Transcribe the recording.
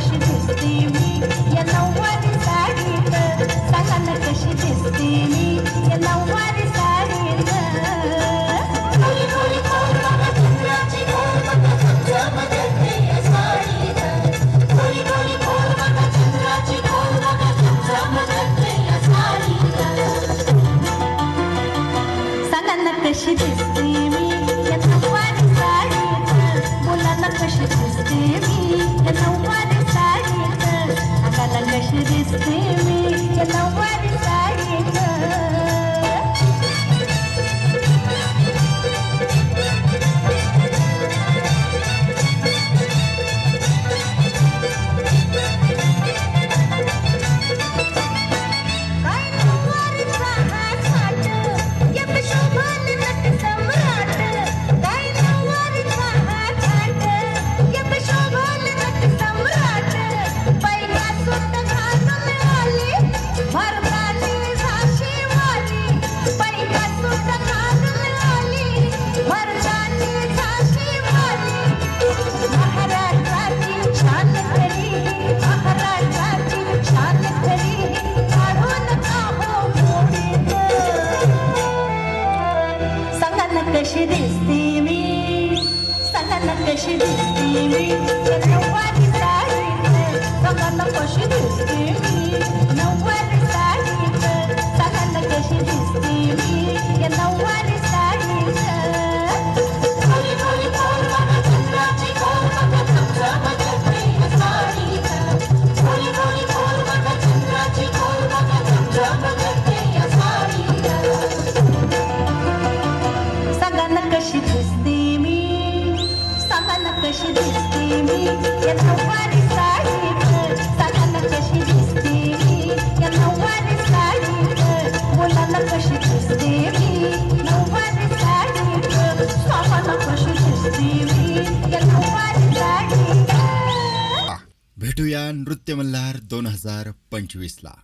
she kissed me. You know what is that? कशी दिसते मी? सगळ्यांना कशी दिसते मी? नव्वारी साडी सगळ्यांना कशी दिसते मी? नव्वारी साडी सगळ्यांना कशी दिसते मी? या नव्वारी नृत्य मल्हार दोन हजार पंचवीसला.